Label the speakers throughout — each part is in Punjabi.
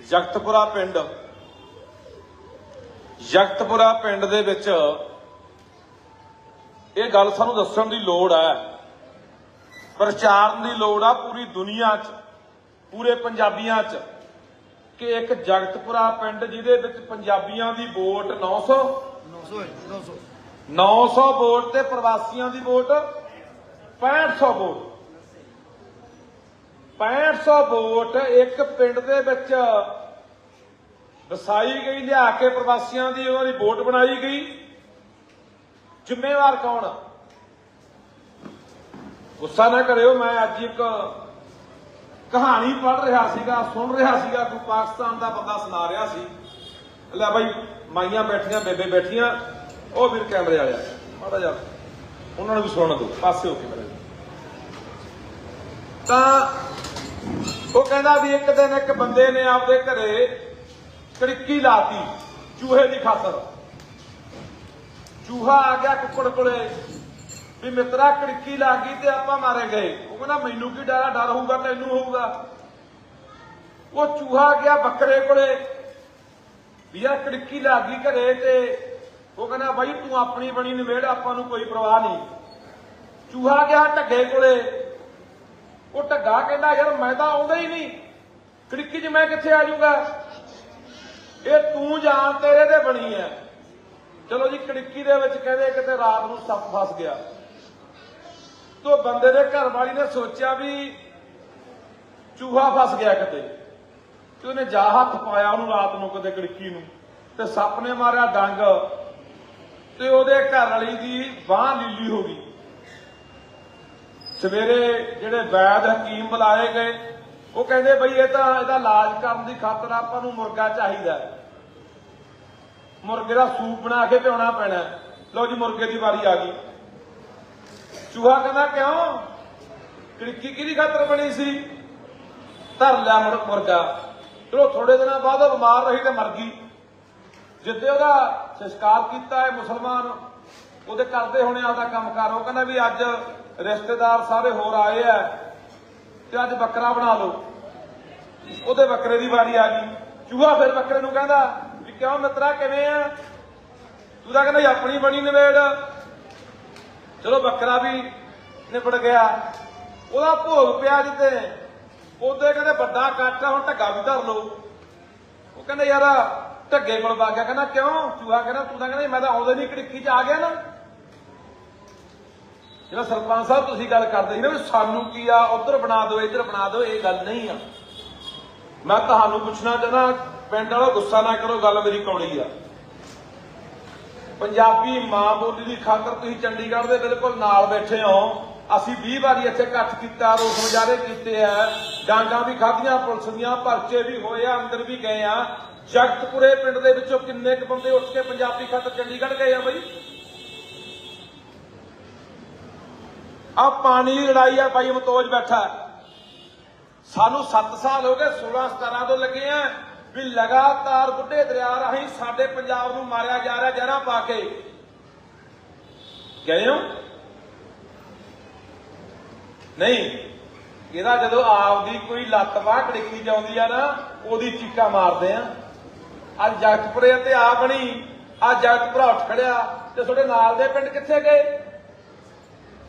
Speaker 1: ਜਗਤਪੁਰਾ ਪਿੰਡ। ਜਗਤਪੁਰਾ ਪਿੰਡ ਦੇ ਵਿੱਚ ਇਹ ਗੱਲ ਸਾਨੂੰ ਦੱਸਣ ਦੀ ਲੋੜ ਹੈ। ਪ੍ਰਚਾਰਨ ਦੀ ਲੋੜ ਆ ਪੂਰੀ ਦੁਨੀਆ 'ਚ, ਪੂਰੇ ਪੰਜਾਬੀਆਂ 'ਚ ਕਿ ਇੱਕ ਜਗਤਪੁਰਾ ਪਿੰਡ ਜਿਹਦੇ ਵਿੱਚ ਪੰਜਾਬੀਆਂ ਦੀ ਵੋਟ 900
Speaker 2: 900 ਹੈ 900
Speaker 1: 900 ਵੋਟ ਤੇ ਪ੍ਰਵਾਸੀਆਂ ਦੀ ਵੋਟ 6500 ਵੋਟ। 6500 ਵੋਟ ਇੱਕ ਪਿੰਡ ਦੇ ਵਿੱਚ ਵਸਾਈ ਗਈ, ਲਿਆ ਕੇ ਪ੍ਰਵਾਸੀਆਂ ਦੀ ਉਹਨਾਂ ਦੀ ਵੋਟ ਬਣਾਈ ਗਈ। ਜ਼ਿੰਮੇਵਾਰ ਕੌਣ? ਗੁੱਸਾ ਨਾ ਕਰਿਓ, ਮੈਂ ਅੱਜ ਇੱਕ ਕਹਾਣੀ ਪੜ੍ਹ ਰਿਹਾ ਸੀਗਾ, ਸੁਣ ਰਿਹਾ ਸੀਗਾ ਕੋਈ ਪਾਕਿਸਤਾਨ ਦਾ ਬੰਦਾ ਸੁਣਾ ਰਿਹਾ ਸੀ। ਲੈ ਬਾਈ, ਮਾਈਆਂ ਬੈਠੀਆਂ, ਬੇਬੇ ਬੈਠੀਆਂ, ਉਹ ਵੀਰ ਕੈਮਰੇ ਵਾਲਿਆ ਮਾੜਾ ਜਾ ਉਹਨਾਂ ਨੂੰ ਵੀ ਸੁਣਨ ਦਿਓ, ਪਾਸੇ ਹੋ ਕੇ ਮੇਰੇ ਤਾਂ ਉਹ ਕਹਿੰਦਾ ਵੀ ਇੱਕ ਦਿਨ ਇੱਕ ਬੰਦੇ ਨੇ ਆਪਦੇ ਘਰੇ ਕੜਿੱਕੀ ਲਾਤੀ ਚੂਹੇ ਦੀ ਖਾਤਰ। ਚੂਹਾ ਆ ਗਿਆ ਕੁੱਕੜ ਕੋਲੇ ਵੀ ਮਿੱਤਰਾ ਕੜਿੱਕੀ ਲੱਗ ਗਈ ਤੇ ਆਪਾਂ ਮਾਰੇ ਗਏ। ਉਹ ਕਹਿੰਦਾ, ਮੈਨੂੰ ਕੀ ਡਰ ਡਰ ਹੋਊਗਾ ਤੈਨੂੰ ਹੋਊਗਾ। ਉਹ ਚੂਹਾ ਗਿਆ ਬੱਕਰੇ ਕੋਲੇ ਵੀ ਯਾਰ ਕੜਿੱਕੀ ਲਾ ਗਈ ਘਰੇ ਤੇ ਉਹ ਕਹਿੰਦਾ, ਬਾਈ ਤੂੰ ਆਪਣੀ ਬਣੀ ਨਿਬੇੜ ਆਪਾਂ ਨੂੰ ਕੋਈ ਪਰਵਾਹ ਨਹੀਂ। ਚੂਹਾ ਗਿਆ ਢੱਗੇ ਕੋਲੇ ਉਹ ਢੱਗਾ ਕਹਿੰਦਾ, ਯਾਰ ਮੈਂ ਤਾਂ ਆਉਂਦਾ ਹੀ ਨਹੀਂ। ਕੜਿੱਕੀ 'ਚ ਮੈਂ ਕਿੱਥੇ ਆ ਜਾਊਗਾ? ਇਹ ਤੂੰ ਜਾਣ ਤੇਰੇ ਤੇ ਬਣੀ ਐ। ਚਲੋ ਜੀ ਕੜਿੱਕੀ ਦੇ ਵਿੱਚ ਕਹਿੰਦੇ ਕਿਤੇ ਰਾਤ ਨੂੰ ਸੱਪ ਫਸ ਗਿਆ। ਤੋ ਬੰਦੇ ਦੇ ਘਰ ਵਾਲੀ ਨੇ ਸੋਚਿਆ ਵੀ ਚੂਹਾ ਫਸ ਗਿਆ ਕਿਤੇ। ਤੇ ਉਹਨੇ ਜਾ ਹੱਥ ਪਾਇਆ ਉਹਨੂੰ ਰਾਤ ਨੂੰ ਕਿਤੇ ਕੜਿੱਕੀ ਨੂੰ। ਤੇ ਸੱਪ ਨੇ ਮਾਰਿਆ ਡੰਗ। ਤੇ ਉਹਦੇ ਘਰ ਵਾਲੀ ਦੀ ਬਾਹ ਲੀਲੀ ਹੋ ਗਈ। ਸਵੇਰੇ ਜਿਹੜੇ ਵੈਦ ਹਕੀਮ ਬੁਲਾਏ ਗਏ, ਉਹ ਕਹਿੰਦੇ ਬਈ ਇਹ ਤਾਂ ਇਹਦਾ ਇਲਾਜ ਕਰਨ ਦੀ ਖਾਤਰ ਆਪਾਂ ਨੂੰ ਮੁਰਗਾ ਚਾਹੀਦਾ ਮੁਰਗੇ ਦਾ ਸੂਪ ਬਣਾ ਕੇ ਪਿਉਣਾ ਪੈਣਾ ਹੈ। ਲਓ ਜੀ, ਮੁਰਗੇ ਦੀ ਵਾਰੀ ਆ ਗਈ। ਚੂਹਾ ਕਹਿੰਦਾ, ਕਿਉਂ? ਕਿੜਕੀ ਕਿਹਦੀ ਖਾਤਰ ਬਣੀ ਸੀ? ਧਰ ਲਿਆ ਮੁਰ- ਮੁਰਗਾ। ਚਲੋ ਥੋੜੇ ਦਿਨਾਂ ਬਾਅਦ ਉਹ ਬਿਮਾਰ ਰਹੀ ਤੇ ਮਰ ਗਈ। ਜਿੱਦੇ ਉਹਦਾ ਸੰਸਕਾਰ ਕੀਤਾ ਹੈ ਮੁਸਲਮਾਨ ਉਹਦੇ ਕਰਦੇ ਹੋਣੇ ਆਪਦਾ ਕੰਮਕਾਰ ਉਹ ਕਹਿੰਦਾ ਵੀ ਅੱਜ ਰਿਸ਼ਤੇਦਾਰ ਸਾਰੇ ਹੋਰ ਆਏ ਆ ਤੇ ਅੱਜ ਬੱਕਰਾ ਬਣਾ ਲਓ। ਉਹਦੇ ਬੱਕਰੇ ਦੀ ਵਾਰੀ ਆ ਗਈ। ਚੂਹਾ ਫਿਰ ਬੱਕਰੇ ਨੂੰ ਕਹਿੰਦਾ ਵੀ ਕਿਉਂ ਮਿੱਤਰਾ ਕਿਵੇਂ ਆ? ਤੂੰ ਤਾਂ ਕਹਿੰਦਾ ਆਪਣੀ ਬਣੀ ਨਵੇੜ। ਚਲੋ ਬੱਕਰਾ ਵੀ ਨਿਬੜ ਗਿਆ। ਉਹਦਾ ਭੋਗ ਪਿਆ ਜਿੱਤੇ ਉਹਦੇ ਕਹਿੰਦੇ ਵੱਡਾ ਕੱਟ ਆ, ਹੁਣ ਢੱਗਾ ਵੀ ਧਰ ਲਓ। ਉਹ ਕਹਿੰਦਾ ਯਾਰ ਢੱਗੇ ਕੋਲ ਵਗ ਗਿਆ। ਕਹਿੰਦਾ ਕਿਉਂ? ਚੂਹਾ ਕਹਿੰਦਾ ਤੂੰ ਤਾਂ ਕਹਿੰਦਾ ਮੈਂ ਤਾਂ ਆਉਂਦੇ ਨਹੀਂ ਕੜਿੱਕੀ ਚ ਆ ਗਿਆ ਨਾ। ਜਿਹੜਾ ਸਰਪੰਚ ਸਾਹਿਬ ਤੁਸੀਂ ਗੱਲ ਕਰਦੇ ਸੀ ਨਾ ਵੀ ਸਾਨੂੰ ਕੀ ਆ, ਉਧਰ ਬਣਾ ਦਿਓ, ਇੱਧਰ ਬਣਾ ਦਿਓ, ਇਹ ਗੱਲ ਨਹੀਂ ਆ। ਮੈਂ ਤੁਹਾਨੂੰ ਪੁੱਛਣਾ ਚਾਹਨਾ ਪਿੰਡ ਵਾਲੋ, ਗੁੱਸਾ ਨਾ ਕਰੋ, ਗੱਲ ਮੇਰੀ ਕੌੜੀ ਆ। ਪੰਜਾਬੀ ਮਾਂ ਬੋਲੀ ਦੀ ਖਾਤਰ ਤੁਸੀਂ ਚੰਡੀਗੜ੍ਹ ਦੇ ਬਿਲਕੁਲ ਨਾਲ ਬੈਠੇ ਹੋ। ਅਸੀਂ 20 ਵਾਰੀ ਇੱਥੇ ਇਕੱਠ ਕੀਤਾ, ਰੋਸ ਮੁਜ਼ਾਹਰੇ ਕੀਤੇ ਆ। ਡਾਂਗਾਂ ਵੀ ਖਾਧੀਆਂ, ਪੁਲਿਸ ਦੀਆਂ, ਪਰਚੇ ਵੀ ਹੋਏ ਆ, ਅੰਦਰ ਵੀ ਗਏ ਆ। ਜਗਤਪੁਰੇ ਪਿੰਡ ਦੇ ਵਿੱਚੋਂ ਕਿੰਨੇ ਕੁ ਬੰਦੇ ਉੱਠ ਕੇ ਪੰਜਾਬੀ ਖਾਤਰ ਚੰਡੀਗੜ੍ਹ ਗਏ ਆ ਬਈ? ਆ ਪਾਣੀ ਦੀ ਲੜਾਈ ਆ ਬਾਈ ਮਤੋਜ ਬੈਠਾ। ਸਾਨੂੰ 7 ਸਾਲ ਹੋ ਗਏ 16 17 ਤੋਂ ਲੱਗੇ ਆ ਵੀ ਲਗਾਤਾਰ ਬੁੱਢੇ ਦਰਿਆ ਰਾਹੀਂ ਸਾਡੇ ਪੰਜਾਬ ਨੂੰ ਮਾਰਿਆ ਜਾ ਰਿਹਾ, ਜ਼ਹਿਰਾਂ ਪਾ ਕੇ। ਗਏ ਹੋ? ਨਹੀਂ। ਇਹਦਾ ਜਦੋਂ ਆਪਦੀ ਕੋਈ ਲੱਤ ਬਾਹ ਕੜਿੱਕੀ ਜਾਂਦੀ ਆ ਨਾ, ਉਹਦੀ ਚੀਕਾ ਮਾਰਦੇ ਆ। ਅੱਜ ਜਗਤਪੁਰੇ ਤੇ ਆ ਬਣੀ, ਅੱਜ ਜਗਤਪੁਰਾ ਉੱਠ ਖੜਿਆ ਤੇ ਤੁਹਾਡੇ ਨਾਲ ਦੇ ਪਿੰਡ ਕਿੱਥੇ ਗਏ?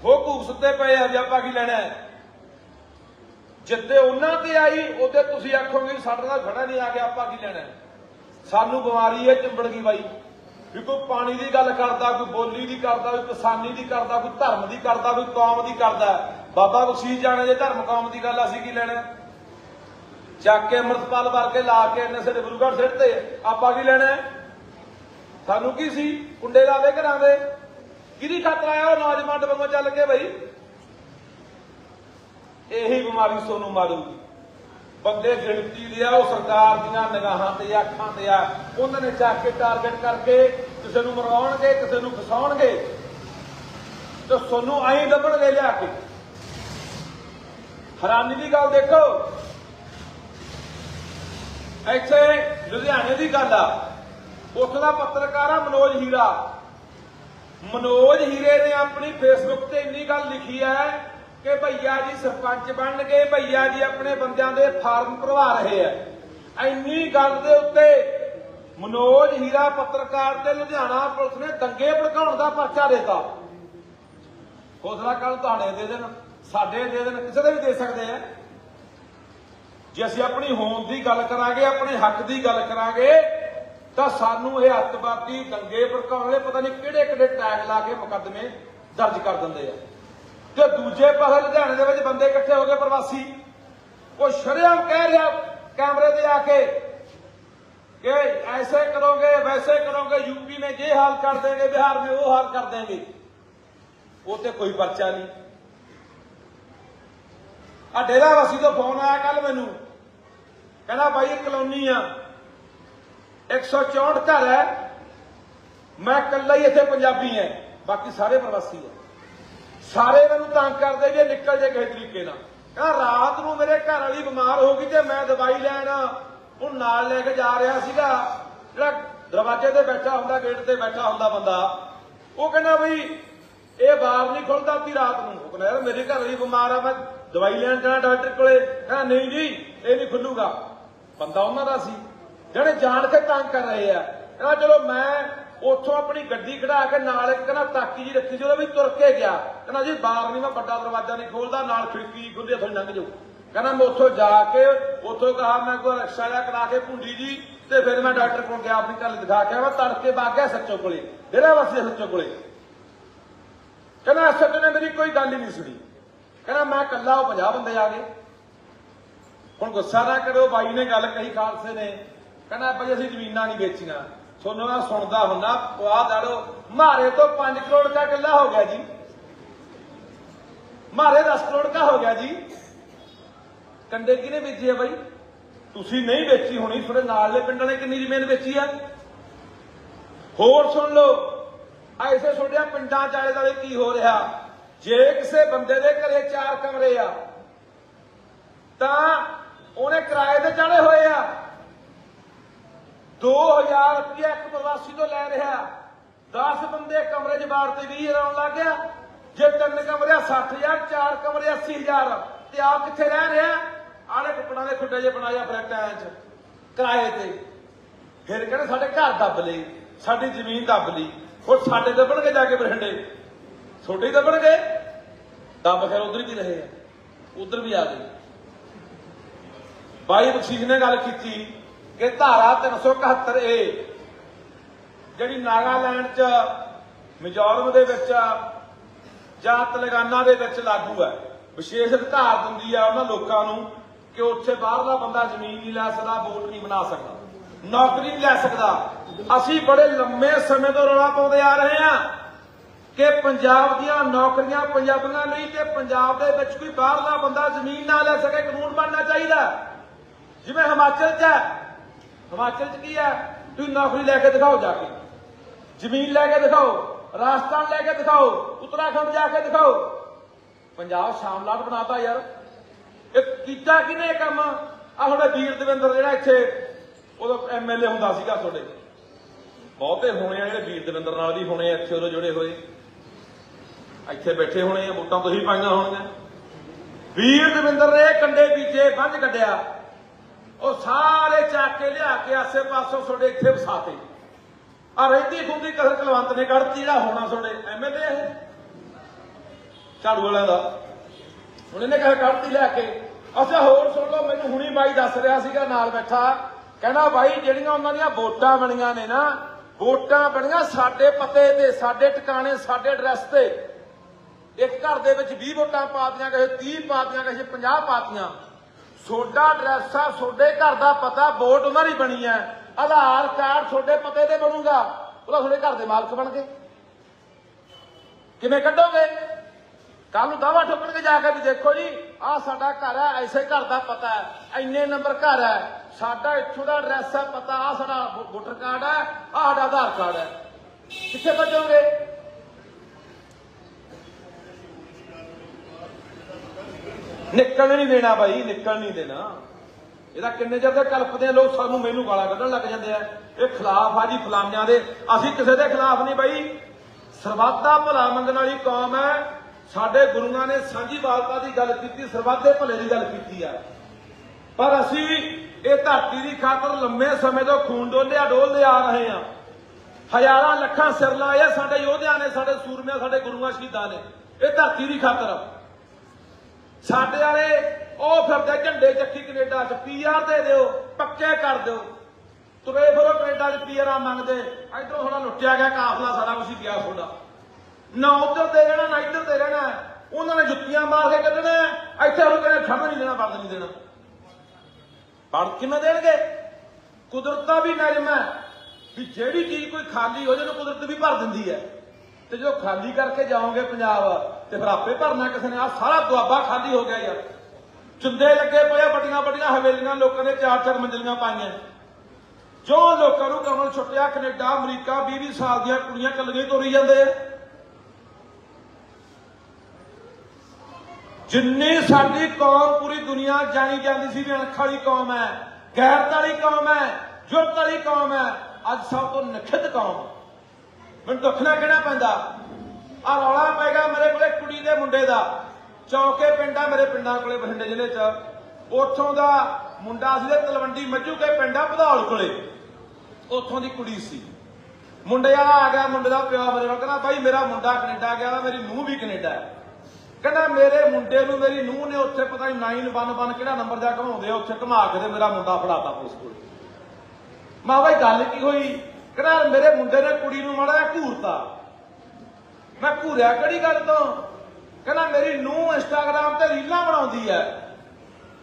Speaker 1: ਉਹ ਘੂਕ ਪਏ ਆ ਆਪਾਂ ਕੀ ਲੈਣਾ ਹੈ? ਉਹਨਾਂ ਤੇ ਆਈ, ਉਹਦੇ ਤੁਸੀਂ ਆਖੋਗੇ ਸਾਡੇ ਨਾਲ ਖੜਾ ਨਹੀਂ ਆ ਗਿਆ ਆਪਾਂ ਕੀ ਲੈਣਾ ਸਾਨੂੰ ਬਿਮਾਰੀ ਹੈ ਚਿੰਬੜ ਗਈ ਬਾਈ। ਵੀ ਕੋਈ ਪਾਣੀ ਦੀ ਗੱਲ ਕਰਦਾ, ਕੋਈ ਬੋਲੀ ਦੀ ਕਰਦਾ, ਕੋਈ ਕਿਸਾਨੀ ਦੀ ਕਰਦਾ, ਕੋਈ ਧਰਮ ਦੀ ਕਰਦਾ, ਕੋਈ ਕੌਮ ਦੀ ਕਰਦਾ ਬਾਬਾ ਬਖਸ਼ੀਸ਼ ਜਾਣੇ ਜੇ ਧਰਮ ਕੌਮ ਦੀ ਗੱਲ ਅਸੀਂ ਕੀ ਲੈਣਾ ਚੱਕ ਕੇ ਅੰਮ੍ਰਿਤਪਾਲ ਵਰਗੇ ਲਾ ਕੇ ਇੰਨੇ ਸਾਡੇ ਗੁਰੂਗੜ੍ਹ ਸਿੱਟਦੇ ਆਪਾਂ ਕੀ ਲੈਣਾ ਸਾਨੂੰ ਕੀ ਸੀ? ਕੁੰਡੇ ਲਾਵੇ ਘਰਾਂ ਦੇ ਕਿਹਦੀ ਖਾਤਰ ਆਇਆ ਉਹ ਨੌਜਵਾਨ ਵਾਂਗੂ ਚੱਲ ਕੇ ਬਈ? ਇਹੀ ਬਿਮਾਰੀ ਸੋਨੂੰ ਮਾਰੂਗੀ। ਬੰਦੇ ਗਿਣਤੀ ਦੇ ਆ, ਉਹ ਸਰਕਾਰ ਦੀਆਂ ਨਿਗਾਹਾਂ ਤੇ ਅੱਖਾਂ ਤੇ ਆ, ਉਹਨਾਂ ਨੇ ਚੱਕ ਕੇ ਟਾਰਗੇਟ ਕਰਕੇ ਕਿਸੇ ਨੂੰ ਮਰਵਾਉਣਗੇ, ਕਿਸੇ ਨੂੰ ਫਸਾਉਣਗੇ। ਤੇ ਸੋਨੂੰ ਐਂ ਦੱਬਣਗੇ ਲਿਆ ਕੇ। ਹੈਰਾਨੀ ਦੀ ਗੱਲ ਦੇਖੋ। ਇੱਥੇ ਲੁਧਿਆਣੇ ਦੀ ਗੱਲ ਆ। ਉੱਥੋਂ ਦਾ ਪੱਤਰਕਾਰ ਆ ਮਨੋਜ ਹੀਰਾ ਮਨੋਜ ਹੀਰੇ ਨੇ ਆਪਣੀ ਫੇਸਬੁੱਕ ਤੇ ਇੰਨੀ ਗੱਲ ਲਿਖੀ ਹੈ ਕਿ ਭਈਆ ਜੀ ਸਰਪੰਚ ਬਣ ਗਏ ਭਈਆ ਜੀ ਆਪਣੇ ਬੰਦਿਆਂ ਦੇ ਫਾਰਮ ਭਰਵਾ ਰਹੇ ਆ। ਇੰਨੀ ਗੱਲ ਦੇ ਉੱਤੇ ਮਨੋਜ ਹੀਰਾ ਪੱਤਰਕਾਰ ਤੇ ਲੁਧਿਆਣਾ ਪੁਲਿਸ ਨੇ ਦੰਗੇ ਭੜਕਾਉਣ ਦਾ ਪਰਚਾ ਦਿੱਤਾ। ਹੌਸਲਾ ਕੱਲ ਤੁਹਾਡੇ ਦੇ ਦੇਣ, ਸਾਡੇ ਦੇ ਦੇਣ, ਕਿਸੇ ਦੇ ਵੀ ਦੇ ਸਕਦੇ ਆ। ਜੇ ਅਸੀਂ ਆਪਣੀ ਹੋਂਦ ਦੀ ਗੱਲ ਕਰਾਂਗੇ, ਆਪਣੇ ਹੱਕ ਦੀ ਗੱਲ ਕਰਾਂਗੇ ਤਾਂ ਸਾਨੂੰ ਇਹ ਅੱਤਵਾਦੀ ਦੰਗੇ ਭੜਕਾਉਣ ਵਾਲੇ ਪਤਾ ਨਹੀਂ ਕਿਹੜੇ ਕਿਹੜੇ ਟੈਗ ਲਾ ਕੇ ਮੁਕੱਦਮੇ ਦਰਜ ਕਰ ਦਿੰਦੇ ਆ। ਤੇ ਦੂਜੇ ਪਾਸੇ ਲੁਧਿਆਣੇ ਦੇ ਵਿੱਚ ਬੰਦੇ ਇਕੱਠੇ ਹੋ ਗਏ ਪ੍ਰਵਾਸੀ। ਉਹ ਸ਼ਰਿਆਮ ਕਹਿ ਰਿਹਾ ਕੈਮਰੇ ਤੇ ਆ ਕੇ ਕਿ ਐਸੇ ਕਰੋਗੇ, ਵੈਸੇ ਕਰੋਗੇ, ਯੂਪੀ ਨੇ ਇਹ ਹਾਲ ਕਰ ਦੇਗੇ ਬਿਹਾਰ ਨੇ ਉਹ ਹਾਲ ਕਰ ਦੇਗੇ ਉਹ ਤੇ ਕੋਈ ਪਰਚਾ ਨਹੀਂ। ਆ ਡੇਰਾ ਵਾਸੀ ਤੋਂ ਫੋਨ ਆਇਆ ਕੱਲ ਮੈਨੂੰ। ਕਹਿੰਦਾ ਬਾਈ ਕਲੋਨੀ ਆ। 164 ਘਰ ਹੈ। ਮੈਂ ਇਕੱਲਾ ਹੀ ਇੱਥੇ ਪੰਜਾਬੀ ਹਾਂ। ਬਾਕੀ ਸਾਰੇ ਪ੍ਰਵਾਸੀ ਆ। ਸਾਰੇ ਮੈਨੂੰ ਤੰਗ ਕਰਦੇ ਵੀ ਨਿਕਲ ਜੇ ਕਿਸੇ ਤਰੀਕੇ ਨਾਲ। ਕਹਿੰਦਾ ਰਾਤ ਨੂੰ ਮੇਰੇ ਘਰ ਵਾਲੀ ਬਿਮਾਰ ਹੋ ਗਈ ਤੇ ਮੈਂ ਦਵਾਈ ਲੈਣ ਉਹ ਨਾਲ ਲੈ ਕੇ ਜਾ ਰਿਹਾ ਸੀਗਾ। ਜਿਹੜਾ ਦਰਵਾਜ਼ੇ ਤੇ ਬੈਠਾ ਹੁੰਦਾ, ਗੇਟ ਤੇ ਬੈਠਾ ਹੁੰਦਾ ਬੰਦਾ, ਉਹ ਕਹਿੰਦਾ ਬਈ ਇਹ ਬਾਹਰ ਨਹੀਂ ਖੁੱਲਦਾ ਤੀ ਰਾਤ ਨੂੰ। ਉਹ ਕਹਿੰਦਾ ਯਾਰ ਮੇਰੀ ਘਰ ਵਾਲੀ ਬਿਮਾਰ ਆ, ਮੈਂ ਦਵਾਈ ਲੈਣ ਜਾਣਾ ਡਾਕਟਰ ਕੋਲੇ। ਕਹਿੰਦਾ ਨਹੀਂ ਜੀ, ਇਹ ਨਹੀਂ ਖੁੱਲੂਗਾ। ਬੰਦਾ ਉਹਨਾਂ ਦਾ ਸੀ। ਜਿਹੜੇ ਜਾਣ ਕੇ ਤੰਗ ਕਰ ਰਹੇ ਆ। ਕਹਿੰਦਾ ਚਲੋ ਮੈਂ ਉੱਥੋਂ ਆਪਣੀ ਗੱਡੀ ਖੜਾ ਕੇ ਨਾਲ ਇੱਕ ਕਹਿੰਦਾ ਤਾਕੀ ਜੀ ਰੱਖੀ ਸੀ, ਉਹਦੇ ਵੀ ਤੁਰ ਕੇ ਗਿਆ। ਕਹਿੰਦਾ ਜੀ ਬਾਹਰ ਨਹੀਂ ਮੈਂ ਵੱਡਾ ਦਰਵਾਜ਼ਾ ਨਹੀਂ ਖੋਲਦਾ, ਨਾਲ ਖਿੜਕੀ ਖੁੱਲੀ ਥੋੜੀ ਲੰਘ ਜਾਓ। ਕਹਿੰਦਾ ਮੈਂ ਉੱਥੋਂ ਜਾ ਕੇ ਉੱਥੋਂ ਕਹਾ ਮੈਂ ਕੋਈ ਰਕਸ਼ਾ ਜਾ ਕਰਾ ਕੇ ਭੁੰਡੀ ਜੀ, ਤੇ ਫਿਰ ਮੈਂ ਡਾਕਟਰ ਕੋਲ ਗਿਆ, ਆਪਣੀ ਗੱਲ ਦਿਖਾ ਕੇ ਮੈਂ ਤੜਕੇ ਵਗ ਗਿਆ ਸੱਚੋ ਕੋਲੇ, ਡੇਰਾ ਵਾਸੀ ਸੱਚੋ ਕੋਲੇ। ਕਹਿੰਦਾ ਸੱਚ ਨੇ ਮੇਰੀ ਕੋਈ ਗੱਲ ਹੀ ਨਹੀਂ ਸੁਣੀ। ਕਹਿੰਦਾ ਮੈਂ ਇਕੱਲਾ ਉਹ 50 ਬੰਦੇ ਆ ਗਏ। ਹੁਣ ਗੁੱਸਾ ਨਾ ਕਰੋ ਬਾਈ ਨੇ ਗੱਲ ਕਹੀ, ਖਾਲਸੇ ਨੇ। ਕਹਿੰਦਾ ਭਾਈ ਅਸੀਂ ਜ਼ਮੀਨਾਂ ਨਹੀਂ ਵੇਚੀਆਂ। ਸੋਨੂੰ ਮੈਂ ਸੁਣਦਾ ਹੁੰਦਾ, ਪਵਾ ਦਾੜੋ। ਮਾਰੇ ਤੋਂ 5 ਕਰੋੜ ਦਾ ਕਿੱਲਾ ਹੋ ਗਿਆ ਜੀ। ਮਾਰੇ 10 ਕਰੋੜ ਦਾ ਹੋ ਗਿਆ ਜੀ। ਕੰਡੇ ਕਿਹਨੇ ਵੇਚੀ ਆ ਬਾਈ? ਤੁਸੀਂ ਨਹੀਂ ਵੇਚੀ ਹੋਣੀ, ਤੁਹਾਡੇ ਨਾਲ ਦੇ ਪਿੰਡਾਂ ਨੇ ਕਿੰਨੀ ਜ਼ਮੀਨ ਵੇਚੀ ਆ? ਹੋਰ ਸੁਣ ਲਓ, ਐਸੇ ਛੋਟਿਆ ਪਿੰਡਾਂ ਚਾਲੇ ਦਾ ਕੀ ਹੋ ਰਿਹਾ? ਜੇ ਕਿਸੇ ਬੰਦੇ ਦੇ ਘਰੇ ਚਾਰ ਕਮਰੇ ਆ, ਤਾਂ ਉਹਨੇ ਕਿਰਾਏ ਤੇ ਚੜੇ ਹੋਏ ਆ। 2000 ਰੁਪਇਆ ਇੱਕ ਪ੍ਰਵਾਸੀ ਤੋਂ ਲੈ ਰਿਹਾ। 10 ਬੰਦੇ ਕਮਰੇ 'ਚ ਬਾੜ ਤੇ 20000 ਆਉਣ ਲੱਗ ਗਿਆ। ਜੇ ਤਿੰਨ ਕਮਰੇ ਆ 60000 ਚਾਰ ਕਮਰੇ 80000 ਤੇ ਆਪ ਕਿੱਥੇ ਰਹਿ ਰਿਹਾ? ਆਲੇ ਕੁੱਪੜਾਂ ਦੇ ਖੁੱਡੇ ਜੇ ਬਣਾਇਆ ਫਲੈਟਾਂ 'ਚ, ਕਿਰਾਏ ਤੇ। ਫਿਰ ਕਹਿੰਦੇ ਸਾਡੇ ਘਰ ਦੱਬ ਲਈ ਸਾਡੀ ਜ਼ਮੀਨ ਦੱਬ ਲਈ। ਉਹ ਸਾਡੇ ਦੱਬਣਗੇ ਜਾ ਕੇ ਬਰਹੰਡੇ ਛੋਟੇ ਦੱਬਣਗੇ ਦੱਬ ਫਿਰ ਉਧਰ ਵੀ ਰਹੇ ਆ, ਉਧਰ ਵੀ ਆ ਗਏ। ਬਾਈ ਬਖਸ਼ੀਸ਼ ਨੇ ਗੱਲ ਕੀਤੀ। ਕਿ ਧਾਰਾ 371 ਏ, ਜਿਹੜੀ ਨਾਗਾਲੈਂਡ ਚ ਮਿਜ਼ੋਰਮ ਦੇ ਵਿੱਚ ਜਾਂ ਤੇਲੰਗਾਨਾ ਦੇ ਵਿੱਚ ਲਾਗੂ ਹੈ ਵਿਸ਼ੇਸ਼ ਅਧਿਕਾਰ ਦਿੰਦੀ ਆ ਉਹਨਾਂ ਲੋਕਾਂ ਨੂੰ ਕਿ ਉੱਥੇ ਬਾਹਰਲਾ ਬੰਦਾ ਜ਼ਮੀਨ ਨਹੀਂ ਲੈ ਸਕਦਾ, ਵੋਟ ਨਹੀਂ ਬਣਾ ਸਕਦਾ। ਨੌਕਰੀ ਨਹੀਂ ਲੈ ਸਕਦਾ। ਅਸੀਂ ਬੜੇ ਲੰਮੇ ਸਮੇਂ ਤੋਂ ਰੌਲਾ ਪਾਉਂਦੇ ਆ ਰਹੇ ਹਾਂ ਕਿ ਪੰਜਾਬ ਦੀਆਂ ਨੌਕਰੀਆਂ ਪੰਜਾਬੀਆਂ ਲਈ ਤੇ ਪੰਜਾਬ ਦੇ ਵਿੱਚ ਕੋਈ ਬਾਹਰਲਾ ਬੰਦਾ ਜ਼ਮੀਨ ਨਾ ਲੈ ਸਕੇ, ਕਾਨੂੰਨ ਬਣਨਾ ਚਾਹੀਦਾ। ਜਿਵੇਂ ਹਿਮਾਚਲ 'ਚ ਹੈ ਹਿਮਾਚਲ 'ਚ ਕੀ ਹੈ? ਤੁਸੀਂ ਨੌਕਰੀ ਲੈ ਕੇ ਦਿਖਾਓ ਜਾ ਕੇ। ਜ਼ਮੀਨ ਲੈ ਕੇ ਦਿਖਾਓ, ਰਾਜਸਥਾਨ ਲੈ ਕੇ ਦਿਖਾਓ, ਉੱਤਰਾਖੰਡ ਜਾ ਕੇ ਦਿਖਾਓ। ਪੰਜਾਬ ਸ਼ਾਮਲਾਟ ਬਣਾਤਾ ਯਾਰ। ਇਹ ਕੀਤਾ ਕਿਨੇ ਇਹ ਕੰਮ? ਆ ਤੁਹਾਡੇ ਵੀਰ ਦਵਿੰਦਰ ਜਿਹੜਾ ਇੱਥੇ, ਉਹਦਾ ਐਮਐਲਏ ਹੁੰਦਾ ਸੀਗਾ ਤੁਹਾਡੇ। ਬਹੁਤੇ ਹੋਣੇ ਆ ਜਿਹੜੇ ਵੀਰ ਦਵਿੰਦਰ ਨਾਲ ਵੀ ਹੋਣੇ ਇੱਥੇ ਉਦੋਂ ਜੁੜੇ ਹੋਏ। ਇੱਥੇ ਬੈਠੇ ਹੋਣੇ ਆ, ਵੋਟਾਂ ਤੁਸੀਂ ਪਾਈਆਂ ਹੋਣਗੀਆਂ। ਵੀਰ ਦਵਿੰਦਰ ਨੇ ਕੰਡੇ ਬੀਜੇ ਬੰਝ ਕੱਢਿਆ। ਉਹ ਸਾਰੇ ਚੱਕ ਕੇ ਲਿਆ ਕੇ ਆਸੇ ਪਾਸੋਂ ਤੁਹਾਡੇ ਇੱਥੇ ਵਸਾਤੇ। ਆ ਰਹਿੰਦੀ ਖੁੰਦੀ ਕਸਰ ਕਲਵੰਤ ਨੇ ਕੱਢਤੀ, ਜਿਹੜਾ ਹੋਣਾ ਤੁਹਾਡੇ ਐਮਐਲਏ ਇਹ। ਝਾੜੂ ਵਾਲਿਆਂ ਦਾ। ਹੁਣ ਇਹਨੇ ਕਹਾ ਕੱਢਤੀ ਲੈ ਕੇ। ਅੱਛਾ, ਹੋਰ ਸੁਣ ਲਓ, ਮੈਨੂੰ ਹੁਣੀ ਬਾਈ ਦੱਸ ਰਿਹਾ ਸੀਗਾ, ਨਾਲ ਬੈਠਾ। ਕਹਿੰਦਾ, ਬਾਈ, ਜਿਹੜੀਆਂ ਉਹਨਾਂ ਦੀਆਂ ਵੋਟਾਂ ਬਣੀਆਂ ਨੇ ਨਾ, ਵੋਟਾਂ ਬਣੀਆਂ ਸਾਡੇ ਪਤੇ ਤੇ, ਸਾਡੇ ਟਿਕਾਣੇ, ਸਾਡੇ ਐਡਰੈਸ ਤੇ। ਇੱਕ ਘਰ ਦੇ ਵਿੱਚ 20 ਵੋਟਾਂ ਪਾਤੀਆਂ ਕਿਸੇ 30 ਪਾਤੀਆਂ ਕਿਸੇ 50 ਪਾਤੀਆਂ ਤੁਹਾਡਾ ਐਡਰੈਸ ਆ ਤੁਹਾਡੇ ਘਰ ਦਾ ਪਤਾ, ਵੋਟ ਉਹਨਾਂ ਦੀ ਬਣੀ ਹੈ ਆਧਾਰ ਕਾਰਡ ਤੁਹਾਡੇ ਪਤੇ ਤੇ ਬਣੂਗਾ। ਉਹਦਾ ਤੁਹਾਡੇ ਘਰ ਦੇ ਮਾਲਕ ਬਣ ਗਏ। ਕਿਵੇਂ ਕੱਢੋਗੇ? ਕੱਲ ਨੂੰ ਦਾਵਾ ਠੋਕਣਗੇ ਜਾ ਕੇ ਵੀ ਦੇਖੋ ਜੀ, ਆਹ ਸਾਡਾ ਘਰ ਹੈ ਐਸੇ ਘਰ ਦਾ ਪਤਾ ਹੈ। ਇੰਨੇ ਨੰਬਰ ਘਰ ਹੈ। ਸਾਡਾ ਇੱਥੋਂ ਦਾ ਐਡਰੈਸ ਹੈ ਪਤਾ, ਆਹ ਸਾਡਾ ਵੋਟਰ ਕਾਰਡ ਹੈ, ਆਹ ਸਾਡਾ ਆਧਾਰ ਕਾਰਡ ਹੈ। ਕਿੱਥੇ ਭੱਜੋਗੇ? ਨਿਕਲ ਨਹੀਂ ਦੇਣਾ ਬਾਈ, ਨਿਕਲ ਨਹੀਂ ਦੇਣਾ। ਇਹਦਾ ਕਿੰਨੇ ਚਿਰ ਦੇ ਕਲਪਦੇ ਆ, ਲੋਕ ਸਾਨੂੰ ਮੈਨੂੰ ਗਾਲਾਂ ਕੱਢਣ ਲੱਗ ਜਾਂਦੇ ਆ। ਇਹ ਖਿਲਾਫ ਆ ਜੀ ਫਲਾਨਿਆਂ ਦੇ। ਅਸੀਂ ਕਿਸੇ ਦੇ ਖਿਲਾਫ ਨਹੀਂ ਬਾਈ। ਸਰਬੱਤ ਦਾ ਭਲਾ ਮੰਗਣ ਵਾਲੀ ਕੌਮ ਹੈ। ਸਾਡੇ ਗੁਰੂਆਂ ਨੇ ਸਾਂਝੀ ਸਾਂਝੀਵਾਲਤਾ ਦੀ ਗੱਲ ਕੀਤੀ, ਸਰਬੱਤ ਭਲੇ ਦੀ ਗੱਲ ਕੀਤੀ ਆ। ਪਰ ਅਸੀਂ ਇਹ ਧਰਤੀ ਦੀ ਖਾਤਰ ਲੰਮੇ ਸਮੇਂ ਤੋਂ ਖੂਨ ਡੋਲਿਆ, ਡੋਲਦੇ ਆ ਰਹੇ ਆ। ਹਜ਼ਾਰਾਂ ਲੱਖਾਂ ਸਿਰ ਲਾਏ ਸਾਡੇ ਯੋਧਿਆਂ ਨੇ, ਸਾਡੇ ਸੂਰਮਿਆਂ, ਸਾਡੇ ਗੁਰੂਆਂ ਸ਼ਹੀਦਾਂ ਨੇ। ਇਹ ਧਰਤੀ ਦੀ ਖਾਤਰ। ਸਾਡੇ ਵਾਲੇ, ਉਹ ਫਿਰਦੇ ਝੰਡੇ ਚੱਕੀ ਕੈਨੇਡਾ ਚ ਪੀਆਰ ਦੇ ਦਿਓ, ਪੱਕੇ ਕਰ ਦਿਓ। ਤੁਰੇ ਫਿਰੋ ਕੈਨੇਡਾ ਚ ਪੀਆਰਾਂ ਮੰਗਦੇ। ਇਧਰੋਂ ਥੋੜਾ ਲੁੱਟਿਆ ਗਿਆ, ਕਾਫਲਾ ਸਾਰਾ ਕੁਝ ਗਿਆ ਤੁਹਾਡਾ। ਨਾ ਉਧਰ ਦੇ ਰਹਿਣਾ, ਨਾ ਇੱਧਰ ਦੇ ਰਹਿਣਾ। ਉਹਨਾਂ ਨੇ ਜੁੱਤੀਆਂ ਮਾਰ ਕੇ ਕੱਢਣਾ। ਹੈ। ਇੱਥੇ ਹੁਣ ਕਹਿੰਦੇ ਖੜਨ ਨਹੀਂ ਦੇਣਾ, ਵਰਦ ਨਹੀਂ ਦੇਣਾ। ਪੜ ਕਿਵੇਂ ਦੇਣਗੇ? ਕੁਦਰਤ ਦਾ ਵੀ ਨਿਯਮ ਹੈ। ਵੀ ਜਿਹੜੀ ਚੀਜ਼ ਕੋਈ ਖਾਲੀ ਹੋ ਜਾਏ ਉਹਨੂੰ ਕੁਦਰਤ ਵੀ ਭਰ ਦਿੰਦੀ ਹੈ। ਤੇ ਜਦੋਂ ਖਾਲੀ ਕਰਕੇ ਜਾਓਗੇ ਪੰਜਾਬ ਤੇ ਫਿਰ ਆਪੇ ਭਰਨਾ ਕਿਸੇ ਨੇ। ਆ ਸਾਰਾ ਦੁਆਬਾ ਖਾਲੀ ਹੋ ਗਿਆ ਯਾਰ। ਚੁੰਦੇ ਲੱਗੇ ਪਏ ਵੱਡੀਆਂ ਵੱਡੀਆਂ ਹਵੇਲੀਆਂ, ਲੋਕਾਂ ਨੇ ਚਾਰ ਚਾਰ ਮੰਜ਼ਲੀਆਂ ਪਾਈਆਂ। ਜੋ ਲੋਕਾਂ ਨੂੰ ਕਮਲ ਛੁੱਟਿਆ, ਕੈਨੇਡਾ, ਅਮਰੀਕਾ 20 ਸਾਲ ਦੀਆਂ ਕੁੜੀਆਂ ਕੱਲੀਆਂ ਤੋਰੀ ਜਾਂਦੇ ਆ। ਜਿੰਨੀ ਸਾਡੀ ਕੌਮ ਪੂਰੀ ਦੁਨੀਆ ਜਾਣੀ ਜਾਂਦੀ ਸੀ ਵੀ ਅਣਖ ਵਾਲੀ ਕੌਮ ਹੈ, ਗੈਰਤ ਵਾਲੀ ਕੌਮ ਹੈ, ਜੁਰਤ ਵਾਲੀ ਕੌਮ ਹੈ, ਅੱਜ ਸਭ ਤੋਂ ਨਖਿੱਧ ਕੌਮ। ਮੈਨੂੰ ਦੁੱਖ ਦੁੱਖਣਾ ਕਹਿਣਾ ਪੈਂਦਾ। ਆ ਰੌਲਾ ਪੈਗਾ ਮੇਰੇ ਕੋਲੇ ਕੁੜੀ ਦੇ ਮੁੰਡੇ ਦਾ। ਚੌਕੇ ਪਿੰਡਾ ਮੇਰੇ ਪਿੰਡਾਂ ਕੋਲੇ ਬਠਿੰਡੇ ਜ਼ਿਲ੍ਹੇ 'ਚ। ਉੱਥੋਂ ਦਾ ਮੁੰਡਾ ਸੀ ਤੇ ਤਲਵੰਡੀ ਮੱਝੂ ਕੇ ਪਿੰਡਾ ਭਦੌਲ ਕੋਲੇ। ਉੱਥੋਂ ਦੀ ਕੁੜੀ ਸੀ। ਮੁੰਡੇ ਵਾਲਾ ਆ ਗਿਆ ਮੁੰਡੇ ਦਾ ਪਿਓ ਮੇਰੇ ਨਾਲ ਕਹਿੰਦਾ ਬਾਈ ਮੇਰਾ ਮੁੰਡਾ ਕੈਨੇਡਾ ਗਿਆ ਵਾ, ਮੇਰੀ ਨੂੰਹ ਵੀ ਕੈਨੇਡਾ ਹੈ। ਕਹਿੰਦਾ ਮੇਰੇ ਮੁੰਡੇ ਨੂੰ ਮੇਰੀ ਨੂੰਹ ਨੇ ਉੱਥੇ ਪਤਾ ਨਹੀਂ 911 ਕਿਹੜਾ ਨੰਬਰ ਦਾ ਘਮਾਉਂਦੇ ਆ ਉੱਥੇ ਘਮਾ ਕੇ ਤੇ ਮੇਰਾ ਮੁੰਡਾ ਫੜਾਤਾ ਪੁਲਿਸ ਕੋਲ। ਮਾਂ ਬਾਈ ਗੱਲ ਕੀ ਹੋਈ? ਕਹਿੰਦਾ ਮੇਰੇ ਮੁੰਡੇ ਨੇ ਕੁੜੀ ਨੂੰ ਮਾੜਾ ਜਿਹਾ ਘੂਰਤਾ। ਮੈਂ ਘੂਰਿਆ ਕਿਹੜੀ ਗੱਲ ਤੋਂ? ਕਹਿੰਦਾ ਮੇਰੀ ਨੂੰ ਇੰਸਟਾਗ੍ਰਾਮ ਤੇ ਰੀਲਾਂ ਬਣਾਉਂਦੀ ਹੈ।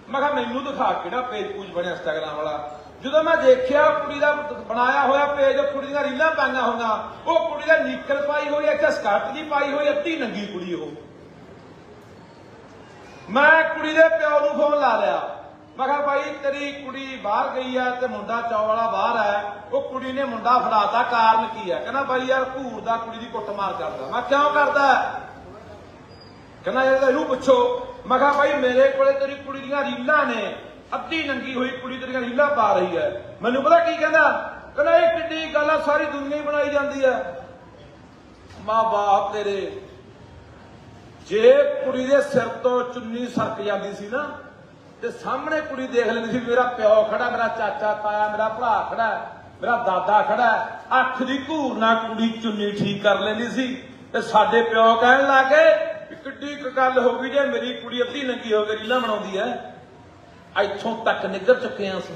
Speaker 1: ਮੈਂ ਕਿਹਾ ਮੈਨੂੰ ਦਿਖਾ ਕਿਹੜਾ ਪੇਜ ਪੂਜ ਬਣਿਆ ਇੰਸਟਾਗ੍ਰਾਮ ਵਾਲਾ? ਜਦੋਂ ਮੈਂ ਦੇਖਿਆ ਕੁੜੀ ਦਾ ਬਣਾਇਆ ਹੋਇਆ ਪੇਜ ਉਹ ਕੁੜੀ ਦੀਆਂ ਰੀਲਾਂ ਪਾਈਆਂ ਹੋਈਆਂ, ਉਹ ਕੁੜੀ ਦਾ ਨਿੱਕਰ ਪਾਈ ਹੋਈ ਇੱਥੇ ਸਕਰਟ ਦੀ ਪਾਈ ਹੋਈ ਅੱਧੀ ਨੰਗੀ ਕੁੜੀ ਉਹ। ਮੈਂ ਕੁੜੀ ਦੇ ਪਿਓ ਨੂੰ ਫੋਨ ਲਾ ਲਿਆ। ਮੈਂ ਕਿਹਾ ਭਾਈ, ਤੇਰੀ ਕੁੜੀ ਬਾਹਰ ਗਈ ਆ ਤੇ ਮੁੰਡਾ ਚੌ ਵਾਲਾ ਬਾਹਰ ਆ, ਉਹ ਕੁੜੀ ਨੇ ਮੁੰਡਾ ਫੜਾਤਾ, ਕਾਰਨ ਕੀ ਆ? ਕਹਿੰਦਾ ਬਾਈ ਯਾਰ ਘੂਰ ਦਾ ਕੁੜੀ ਦੀ ਕੁੱਟਮਾਰ ਕਰਦਾ। ਮੈਂ ਕਿਉਂ ਕਰਦਾ? ਕਹਿੰਦਾ ਯਾਰ ਇਹਨੂੰ ਪੁੱਛੋ। ਮੈਂ ਕਿਹਾ, ਭਾਈ, ਮੇਰੇ ਕੋਲੇ ਤੇਰੀ ਕੁੜੀ ਦੀਆਂ ਰੀਲਾਂ ਨੇ। ਅੱਧੀ ਨੰਗੀ ਹੋਈ ਕੁੜੀ ਤੇਰੀਆਂ ਰੀਲਾਂ ਪਾ ਰਹੀ ਹੈ ਮੈਨੂੰ ਪਤਾ ਕੀ ਕਹਿੰਦਾ? ਕਹਿੰਦਾ, ਇਹ ਕਿੱਡੀ ਗੱਲ ਆ, ਸਾਰੀ ਦੁਨੀਆ ਹੀ ਬਣਾਈ ਜਾਂਦੀ ਹੈ ਮਾਂ ਬਾਪ ਤੇਰੇ, ਜੇ ਕੁੜੀ ਦੇ ਸਿਰ ਤੋਂ ਚੁੰਨੀ ਸਰਕ ਜਾਂਦੀ ਸੀ ਨਾ ਤੇ ਸਾਹਮਣੇ ਕੁੜੀ ਦੇਖ ਲੈਂਦੀ ਸੀ ਮੇਰਾ ਪਿਓ ਖੜਾ, ਮੇਰਾ ਚਾਚਾ ਤਾਇਆ, ਮੇਰਾ ਭਰਾ ਖੜਾ, ਮੇਰਾ ਦਾਦਾ ਖੜਾ। ਅੱਖ ਦੀ ਘੂਰ ਨਾਲ ਕੁੜੀ ਚੁੰਨੀ ਠੀਕ ਕਰ ਲੈਂਦੀ ਸੀ ਤੇ ਸਾਡੇ ਪਿਓ ਕਹਿਣ ਲੱਗੇ ਵੀ ਕਿੱਡੀ ਕੁ ਗੱਲ ਹੋ ਗਈ ਜੇ ਮੇਰੀ ਕੁੜੀ ਅੱਧੀ ਨੰਗੀ ਹੋ ਕੇ ਰੀਲਾ ਬਣਾਉਂਦੀ ਐ ਇੱਥੋਂ ਤੱਕ ਨਿੱਗਰ ਚੁੱਕੇ ਹਾਂ ਅਸੀਂ।